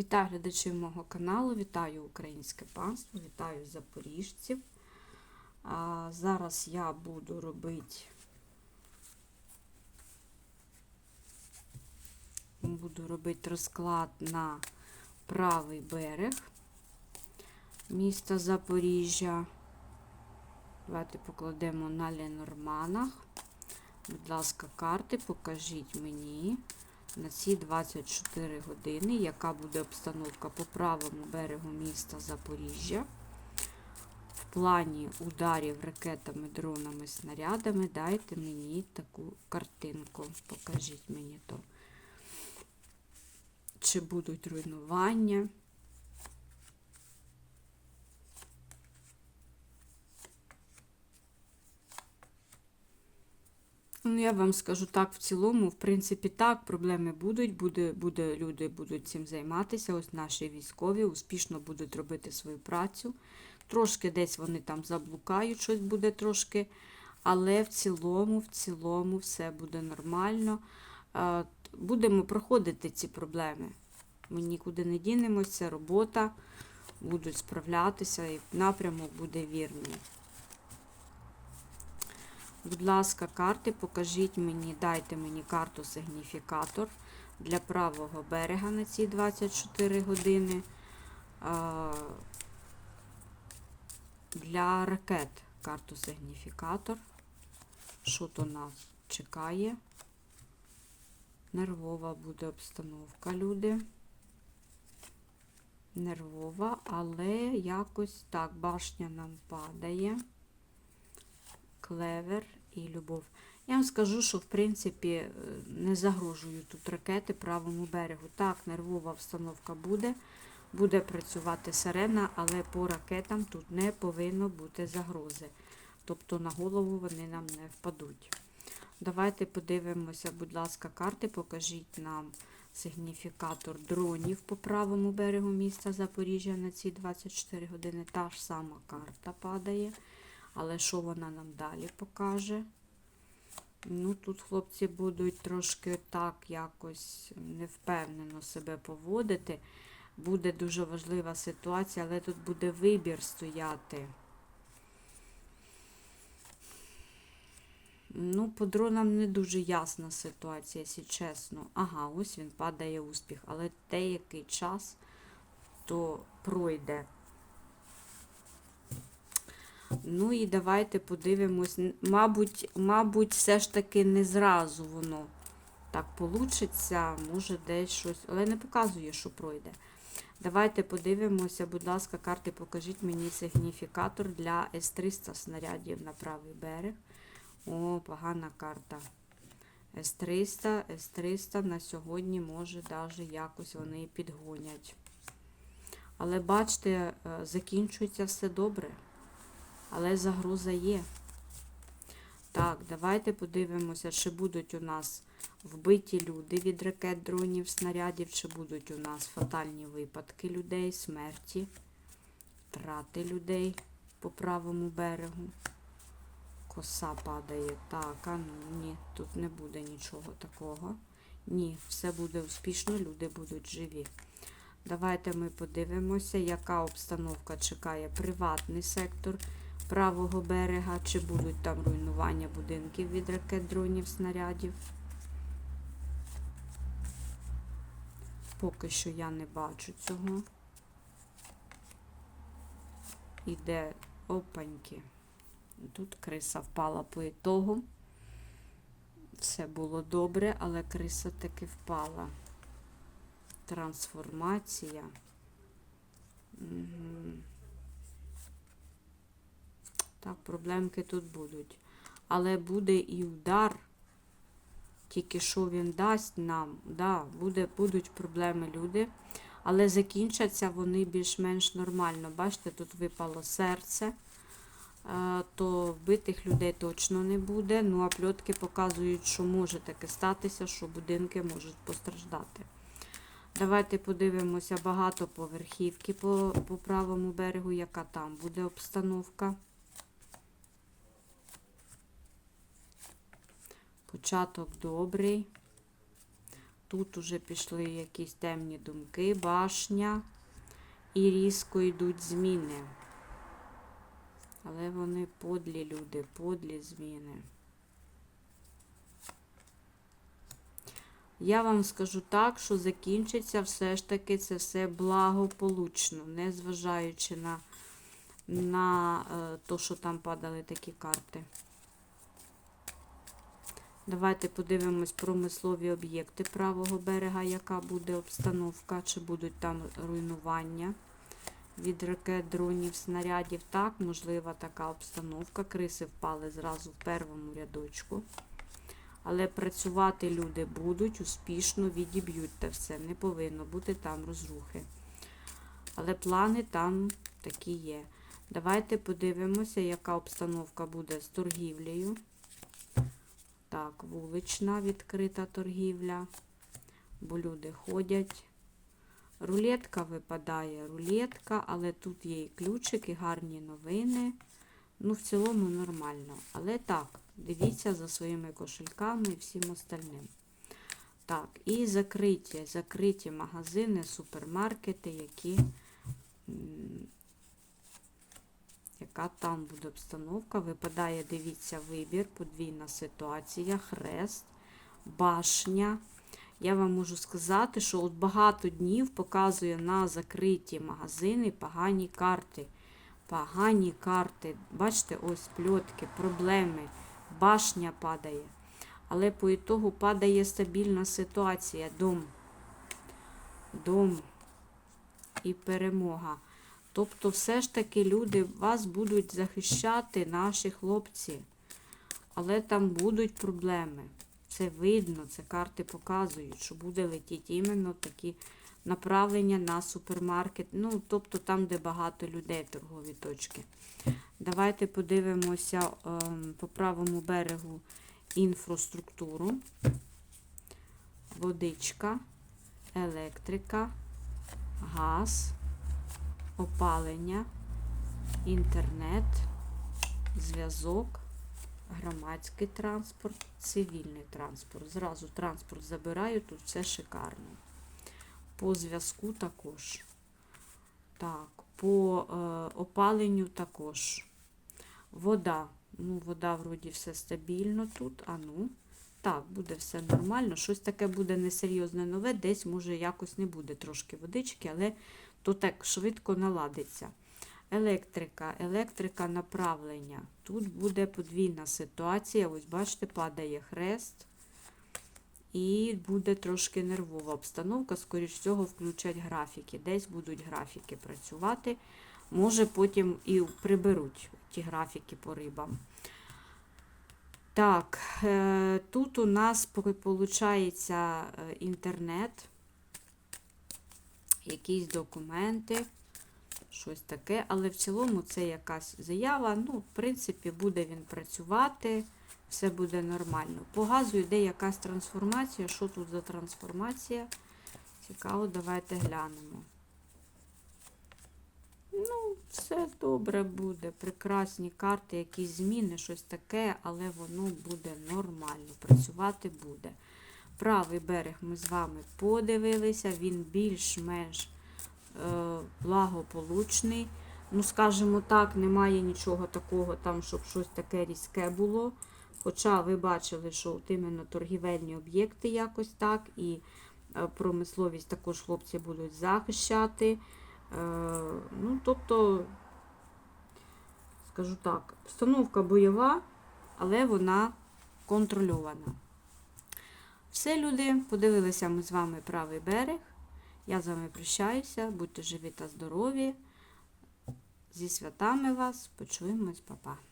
Вітаю глядачів мого каналу, вітаю українське панство, вітаю запоріжців. А, зараз я буду робити буду робити розклад на правий берег міста Запоріжжя. Давайте покладемо на Ленорманах. Будь ласка, карти покажіть мені на ці 24 години, яка буде обстановка по правому берегу міста Запоріжжя. В плані ударів ракетами, дронами, снарядами. Дайте мені таку картинку. Покажіть мені то. Чи будуть руйнування? Ну, я вам скажу так, в цілому, в принципі, так, проблеми будуть, буде, буде, люди будуть цим займатися. Ось наші військові успішно будуть робити свою працю. Трошки десь вони там заблукають, щось буде трошки. Але в цілому, в цілому, все буде нормально. Будемо проходити ці проблеми. Ми нікуди не дінемося, робота, будуть справлятися і напрямок буде вірний. Будь ласка, карти, покажіть мені, дайте мені карту сигніфікатор для правого берега на ці 24 години. Для ракет карту сигніфікатор. Що то нас чекає? Нервова буде обстановка, люди. Нервова, але якось так, башня нам падає клевер і любов. Я вам скажу, що в принципі не загрожують тут ракети правому берегу. Так, нервова обстановка буде, буде працювати сирена, але по ракетам тут не повинно бути загрози. Тобто на голову вони нам не впадуть. Давайте подивимося, будь ласка, карти, покажіть нам сигніфікатор дронів по правому берегу міста Запоріжжя на ці 24 години. Та ж сама карта падає. Але що вона нам далі покаже? Ну, тут хлопці будуть трошки так якось невпевнено себе поводити. Буде дуже важлива ситуація, але тут буде вибір стояти. Ну, по дронам не дуже ясна ситуація, якщо чесно. Ага, ось він падає успіх, але деякий час то пройде. Ну і давайте подивимось. Мабуть, мабуть, все ж таки не зразу воно так получиться, може десь щось, але не показує, що пройде. Давайте подивимося, будь ласка, карти, покажіть мені сигніфікатор для С-300 снарядів на правий берег. О, погана карта. С-300, С-300 на сьогодні, може, навіть якось вони підгонять. Але бачите, закінчується все добре. Але загроза є. Так, давайте подивимося, чи будуть у нас вбиті люди від ракет, дронів, снарядів, чи будуть у нас фатальні випадки людей, смерті, втрати людей по правому берегу. Коса падає. Так, а ну ні, тут не буде нічого такого. Ні, все буде успішно, люди будуть живі. Давайте ми подивимося, яка обстановка чекає приватний сектор правого берега, чи будуть там руйнування будинків від ракет, дронів, снарядів. Поки що я не бачу цього. Іде опаньки. Тут криса впала по ітогу. Все було добре, але криса таки впала. Трансформація. Угу. Так, проблемки тут будуть. Але буде і удар. Тільки що він дасть нам, да, буде, будуть проблеми люди. Але закінчаться вони більш-менш нормально. Бачите, тут випало серце, то вбитих людей точно не буде. Ну, а пльотки показують, що може таке статися, що будинки можуть постраждати. Давайте подивимося багатоповерхівки по, по правому берегу, яка там буде обстановка. Початок добрий. Тут уже пішли якісь темні думки, башня. І різко йдуть зміни. Але вони подлі люди, подлі зміни. Я вам скажу так, що закінчиться все ж таки це все благополучно, незважаючи на, на е, то, що там падали такі карти. Давайте подивимось промислові об'єкти правого берега, яка буде обстановка, чи будуть там руйнування від ракет, дронів, снарядів. Так, можлива така обстановка. Криси впали зразу в первому рядочку. Але працювати люди будуть, успішно відіб'ють те все. Не повинно бути там розрухи. Але плани там такі є. Давайте подивимося, яка обстановка буде з торгівлею. Так, вулична відкрита торгівля, бо люди ходять. Рулетка випадає, рулетка, але тут є і ключики, гарні новини. Ну, в цілому нормально. Але так, дивіться за своїми кошельками і всім остальним. Так, і закриті, закриті магазини, супермаркети, які, яка там буде обстановка. Випадає, дивіться, вибір, подвійна ситуація, хрест, башня. Я вам можу сказати, що от багато днів показує на закриті магазини погані карти. Погані карти. Бачите, ось пльотки, проблеми, башня падає. Але по ітогу падає стабільна ситуація. Дом. Дом і перемога. Тобто, все ж таки люди вас будуть захищати, наші хлопці. Але там будуть проблеми. Це видно, це карти показують, що буде летіти іменно такі направлення на супермаркет. Ну, тобто там, де багато людей, торгові точки. Давайте подивимося ем, по правому берегу інфраструктуру, водичка, електрика, газ, опалення, інтернет, зв'язок громадський транспорт, цивільний транспорт. Зразу транспорт забираю, тут все шикарно. По зв'язку також. Так, по е, опаленню також. Вода. Ну, вода, вроді, все стабільно тут. А ну, так, буде все нормально. Щось таке буде несерйозне нове, десь, може, якось не буде трошки водички, але то так швидко наладиться. Електрика, електрика направлення. Тут буде подвійна ситуація. Ось, бачите, падає хрест. І буде трошки нервова обстановка. Скоріш всього, включать графіки. Десь будуть графіки працювати. Може, потім і приберуть ті графіки по рибам. Так, е, тут у нас виходить інтернет, якісь документи щось таке, але в цілому це якась заява. Ну, в принципі, буде він працювати, все буде нормально. По газу йде якась трансформація. Що тут за трансформація? Цікаво, давайте глянемо. Ну, все добре буде. Прекрасні карти, якісь зміни, щось таке, але воно буде нормально. Працювати буде. Правий берег ми з вами подивилися, він більш-менш Е, благополучний. Ну, скажімо так, немає нічого такого, там, щоб щось таке різке було. Хоча ви бачили, що от іменно торгівельні об'єкти якось так, і е, промисловість також хлопці будуть захищати. Е, ну, тобто, скажу так, обстановка бойова, але вона контрольована. Все, люди, подивилися ми з вами правий берег. Я з вами прощаюся, будьте живі та здорові. Зі святами вас, почуємось, па-па.